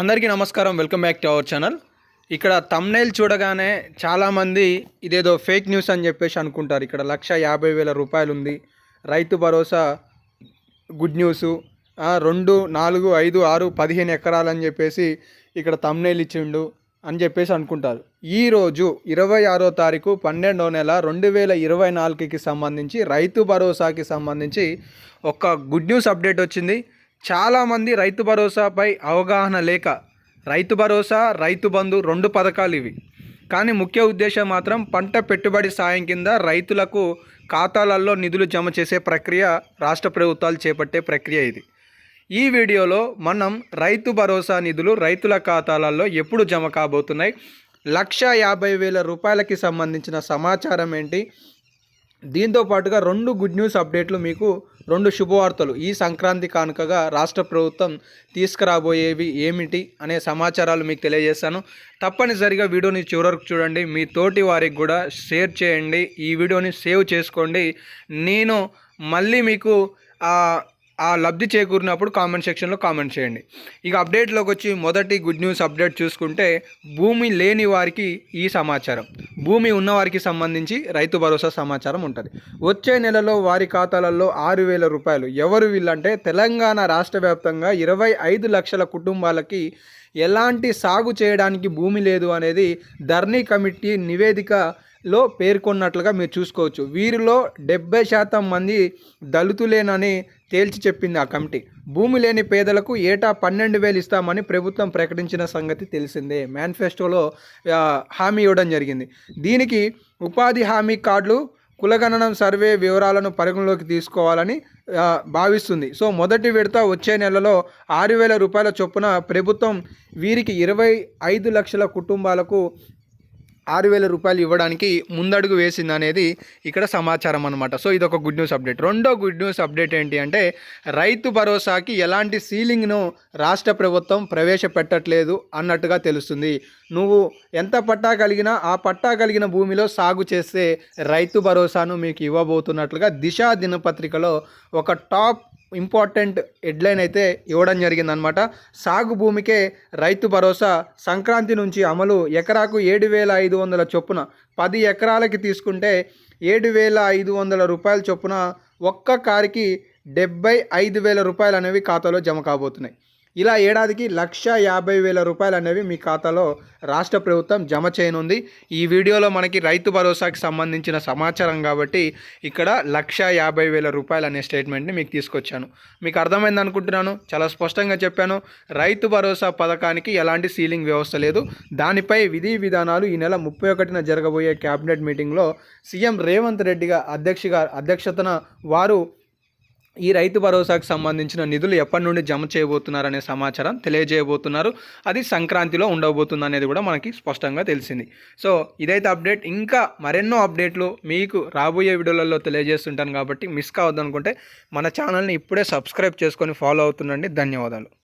అందరికీ నమస్కారం. Welcome back to our channel. ఇక్కడ తమ్నైల్ చూడగానే చాలామంది ఇదేదో ఫేక్ న్యూస్ అని చెప్పేసి అనుకుంటారు. ఇక్కడ లక్ష యాభై వేల రూపాయలు ఉంది. రైతు భరోసా గుడ్ న్యూసు రెండు నాలుగు ఐదు ఆరు పదిహేను ఎకరాలని చెప్పేసి ఇక్కడ తమ్నైల్ ఇచ్చిండు అని చెప్పేసి అనుకుంటారు. ఈరోజు ఇరవై ఆరో తారీఖు పన్నెండో నెల రెండు వేల ఇరవై నాలుగుకి సంబంధించి రైతు భరోసాకి సంబంధించి ఒక గుడ్ న్యూస్ అప్డేట్ వచ్చింది. చాలామంది రైతు భరోసాపై అవగాహన లేక రైతు భరోసా రైతు బంధు రెండు పథకాలు ఇవి. కానీ ముఖ్య ఉద్దేశం మాత్రం పంట పెట్టుబడి సాయం కింద రైతులకు ఖాతాలలో నిధులు జమ చేసే ప్రక్రియ రాష్ట్ర ప్రభుత్వాలు చేపట్టే ప్రక్రియ ఇది. ఈ వీడియోలో మనం రైతు భరోసా నిధులు రైతుల ఖాతాలలో ఎప్పుడు జమ కాబోతున్నాయి లక్ష యాభై వేల రూపాయలకి సంబంధించిన సమాచారం ఏంటి దీంతో పాటుగా రెండు గుడ్ న్యూస్ అప్డేట్లు మీకు రెండు శుభవార్తలు. ఈ సంక్రాంతి కానుకగా రాష్ట్ర ప్రభుత్వం తీసుకురాబోయేవి ఏమిటి అనే సమాచారాలు మీకు తెలియజేస్తాను. తప్పనిసరిగా వీడియోని చివరకు చూడండి. మీ తోటి వారికి కూడా షేర్ చేయండి. ఈ వీడియోని సేవ్ చేసుకోండి. నేను మళ్ళీ మీకు ఆ ఆ లబ్ధి చేకూరినప్పుడు కామెంట్ సెక్షన్లో కామెంట్ చేయండి. ఇక అప్డేట్లోకి వచ్చి మొదటి గుడ్ న్యూస్ అప్డేట్ చూసుకుంటే భూమి లేని వారికి ఈ సమాచారం. భూమి ఉన్నవారికి సంబంధించి రైతు భరోసా సమాచారం ఉంటుంది. వచ్చే నెలలో వారి ఖాతాలలో ఆరు వేల రూపాయలు. ఎవరు వీళ్ళంటే తెలంగాణ రాష్ట్ర వ్యాప్తంగా ఇరవై ఐదు లక్షల కుటుంబాలకి ఎలాంటి సాగు చేయడానికి భూమి లేదు అనేది ధర్నీ కమిటీ నివేదికలో పేర్కొన్నట్లుగా మీరు చూసుకోవచ్చు. వీరిలో డెబ్బై శాతం మంది దళితులేనని తేల్చి చెప్పింది ఆ కమిటీ. భూమి లేని పేదలకు ఏటా పన్నెండు వేలు ఇస్తామని ప్రభుత్వం ప్రకటించిన సంగతి తెలిసిందే. మేనిఫెస్టోలో హామీ ఇవ్వడం జరిగింది. దీనికి ఉపాధి హామీ కార్డులు కులగణనం సర్వే వివరాలను పరిగణలోకి తీసుకోవాలని భావిస్తుంది. సో మొదటి విడత వచ్చే నెలలో ఆరు వేల రూపాయల చొప్పున ప్రభుత్వం వీరికి ఇరవై ఐదు లక్షల కుటుంబాలకు ఆరు వేల రూపాయలు ఇవ్వడానికి ముందడుగు వేసింది అనేది ఇక్కడ సమాచారం అనమాట సో ఇది ఒక గుడ్ న్యూస్ అప్డేట్ రెండో గుడ్ న్యూస్ అప్డేట్ ఏంటి అంటే రైతు భరోసాకి ఎలాంటి సీలింగ్ను రాష్ట్ర ప్రభుత్వం ప్రవేశపెట్టట్లేదు అన్నట్టుగా తెలుస్తుంది. నువ్వు ఎంత పట్టా కలిగినా ఆ పట్టా కలిగిన భూమిలో సాగు చేస్తే రైతు భరోసాను మీకు ఇవ్వబోతున్నట్లుగా దిశ దినపత్రికలో ఒక టాప్ ఇంపార్టెంట్ హెడ్లైన్ అయితే ఇవ్వడం జరిగిందనమాట సాగు భూమికే రైతు భరోసా సంక్రాంతి నుంచి అమలు ఎకరాకు ఏడు వేల ఐదు వందల చొప్పున పది ఎకరాలకి తీసుకుంటే ఏడు వేల ఐదు వందల రూపాయల చొప్పున ఒక్క కారికి డెబ్బై ఐదు వేల రూపాయలు అనేవి ఖాతాలో జమ కాబోతున్నాయి. ఇలా ఏడాదికి లక్ష యాభై వేల రూపాయలు అనేవి మీ ఖాతాలో రాష్ట్ర ప్రభుత్వం జమ చేయనుంది. ఈ వీడియోలో మనకి రైతు భరోసాకి సంబంధించిన సమాచారం కాబట్టి ఇక్కడ లక్ష యాభై వేల రూపాయలు అనే స్టేట్మెంట్ని మీకు తీసుకొచ్చాను. మీకు అర్థమైంది అనుకుంటున్నాను? చాలా స్పష్టంగా చెప్పాను. రైతు భరోసా పథకానికి ఎలాంటి సీలింగ్ వ్యవస్థ లేదు. దానిపై విధి విధానాలు ఈ నెల ముప్పై ఒకటిన జరగబోయే క్యాబినెట్ మీటింగ్లో సీఎం రేవంత్ రెడ్డిగా అధ్యక్షగా అధ్యక్షతన వారు ఈ రైతు భరోసాకు సంబంధించిన నిధులు ఎప్పటి నుండి జమ చేయబోతున్నారనే సమాచారం తెలియజేయబోతున్నారు. అది సంక్రాంతిలో ఉండబోతుంది అనేది కూడా మనకి స్పష్టంగా తెలిసింది. సో ఇదైతే అప్డేట్. ఇంకా మరెన్నో అప్డేట్లు మీకు రాబోయే వీడియోలలో తెలియజేస్తుంటాను కాబట్టి మిస్ కావద్దనుకుంటే మన ఛానల్ని ఇప్పుడే సబ్స్క్రైబ్ చేసుకొని ఫాలో అవుతుండండి. ధన్యవాదాలు.